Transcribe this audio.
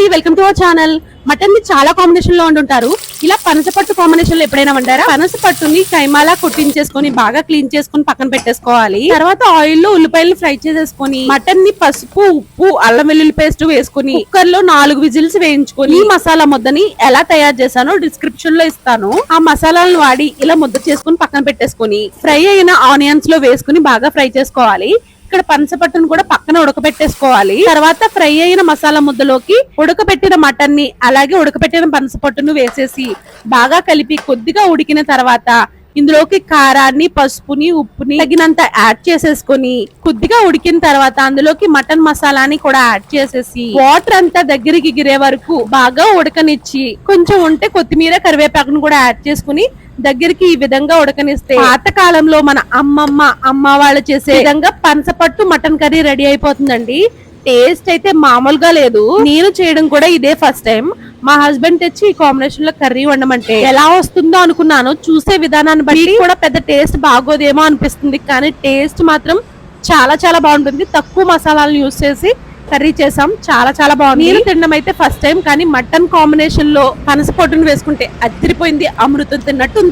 అండి welcome to our channel మటన్ని చాలా కాంబినేషన్లో వండుంటారు. ఇలా పనసపట్టు కాంబినేషన్లో ఎప్పుడైనా వండారా? పనసపట్టుని కైమాలా కొట్టించేసుకొని బాగా క్లీన్ చేసుకొని పక్కన పెట్టేసుకోవాలి. తర్వాత ఆయిల్లో ఉల్లిపాయలు ఫ్రై చేసేసుకొని మటన్ని పసుపు ఉప్పు అల్లం వెల్లుల్లి పేస్ట్ వేసుకొని కుక్కర్లో నాలుగు విజిల్స్ వేయించుకొని ఈ మసాలా ముద్దని ఎలా తయారు చేశానో డిస్క్రిప్షన్లో ఇస్తాను. ఆ మసాలాలను వాడి ఇలా ముద్ద చేసుకొని పక్కన పెట్టేసుకొని ఫ్రై అయిన ఆనియన్స్లో వేసుకుని బాగా ఫ్రై చేసుకోవాలి. ఇక్కడ పనసపట్టును కూడా పక్కన ఉడకబెట్టేసుకోవాలి. తర్వాత ఫ్రై అయిన మసాలా ముద్దలోకి ఉడకబెట్టిన మటన్ని అలాగే ఉడకబెట్టిన పనసపట్టును వేసేసి బాగా కలిపి కొద్దిగా ఉడికిన తర్వాత ఇందులోకి కారాన్ని పసుపుని ఉప్పుని తగినంత యాడ్ చేసేసుకొని కొద్దిగా ఉడికిన తర్వాత అందులోకి మటన్ మసాలాని కూడా యాడ్ చేసేసి వాటర్ అంతా దగ్గరికి గిరే వరకు బాగా ఉడకనిచ్చి కొంచెం ఉంటే కొత్తిమీర కరివేపాకును కూడా యాడ్ చేసుకుని దగ్గరికి ఈ విధంగా ఉడకనిస్తే పాత కాలంలో మన అమ్మమ్మ అమ్మ వాళ్ళు చేసే విధంగా పనసపట్టు మటన్ కర్రీ రెడీ అయిపోతుందండి. టేస్ట్ అయితే మామూలుగా లేదు. నేను చేయడం కూడా ఇదే ఫస్ట్ టైం. మా హస్బెండ్ తెచ్చి ఈ కాంబినేషన్లో కర్రీ వండమంటే ఎలా వస్తుందో అనుకున్నాను. చూసే విధానాన్ని బట్టి కూడా పెద్ద టేస్ట్ బాగోదేమో అనిపిస్తుంది. కానీ టేస్ట్ మాత్రం చాలా చాలా బాగుంటుంది. తక్కువ మసాలాలను యూస్ చేసి కర్రీ చేసాం. చాలా చాలా బాగుంది. నేను తినడం అయితే ఫస్ట్ టైం కానీ మటన్ కాంబినేషన్లో పనస పొట్టును వేసుకుంటే అదిరిపోయింది అమృతం తిన్నట్టుంది.